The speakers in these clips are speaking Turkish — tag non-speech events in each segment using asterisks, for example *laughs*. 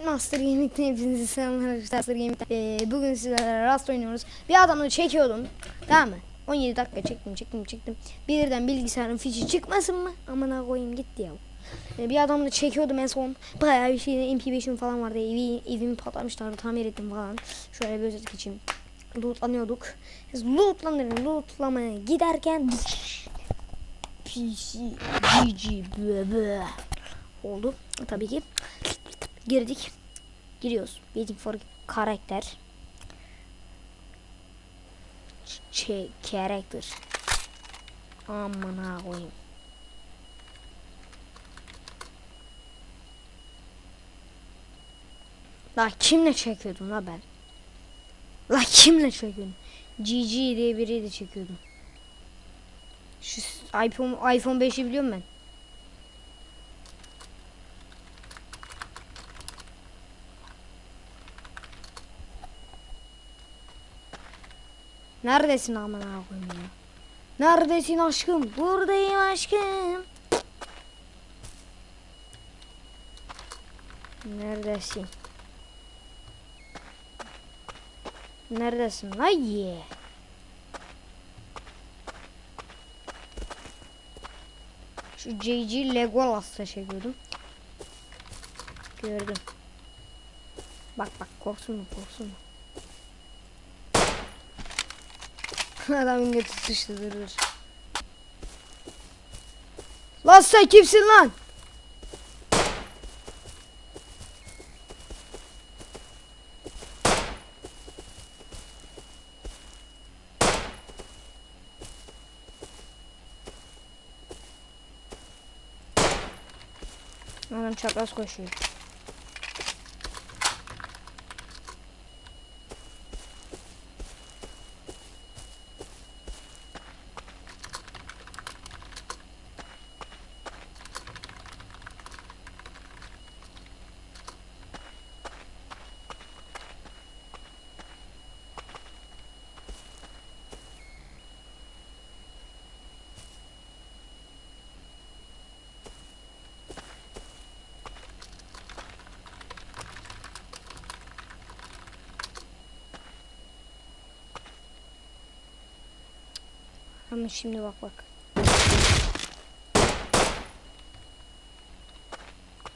Master Gaming'den hepinizi selamlar arkadaşlar. Gaming'den. Ee, bugün sizlerle Rust oynuyoruz. Bir adamla çekiyordum. Tamam mı? 17 dakika çektim çektim çektim. Birden bilgisayarın fişi çıkmasın mı? Amına koyayım gitti ya. Ee, bir adamla çekiyordum en son. Bayağı bir şey MP5'im falan vardı. Evi, evimi patlamışlardı. Tamir ettim falan. Şöyle bir özet geçeyim. Lootlanıyorduk. Lootlanırım. Lootlamaya giderken PC GG oldu. Tabii ki girdik. Giriyoruz. Waiting for karakter. Şey character. Aman koyayım. La kimle çekiyordum la ben? La kimle çekiyordum? GG diye biriyle çekiyordum. Şu iPhone iPhone 5'i biliyorum ben. Neredesin amına koyayım ya? Neredesin aşkım? Buradayım aşkım. Neredesin? Neredesin? Ay. Şu JG Legolas'ta çekiyordum. Gördüm. Bak bak korksun mu korksun mu? Sıçtı dur dur. Lan sen kimsin lan? Adam çapraz koşuyor. Ama şimdi bak bak.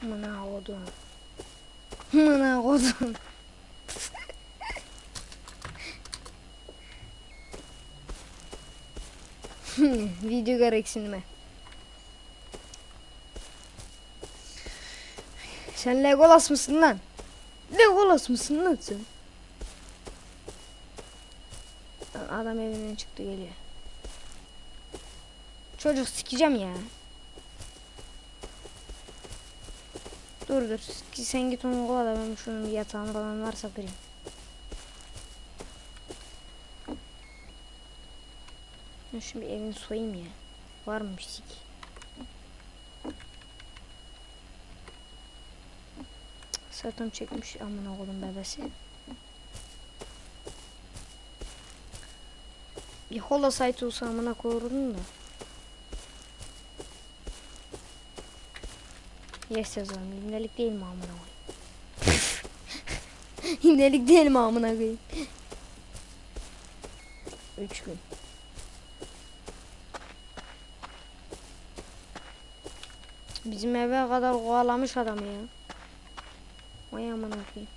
Mına odun. Mına odun. Video gereksinme. Sen Legolas mısın lan? Legolas mısın lan sen? Adam evinden çıktı geliyor. Çocuk sikeceğim ya. Dur dur. Sen git onu kovala ben şunun bir yatağını falan varsa kırayım. Ben şimdi evini soyayım ya. Var mı sik? Sırtım çekmiş amına koydum bebesi. Bir hola site olsa amına koyurdum da. Yes yazalım. İndelik değil mi amına koyayım? *laughs* İndelik değil mi amına koyayım? Üç gün. Bizim eve kadar kovalamış adamı ya. Vay amına koyayım.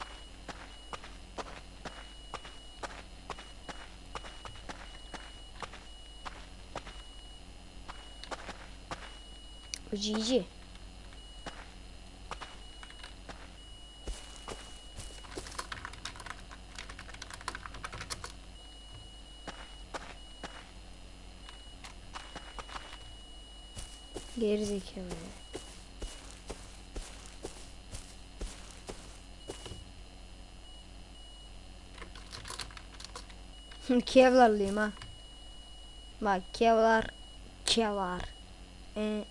Cici. Geri zekalı. *laughs* Kevlarlıyım ha. Bak Kevlar Kevlar. Ee,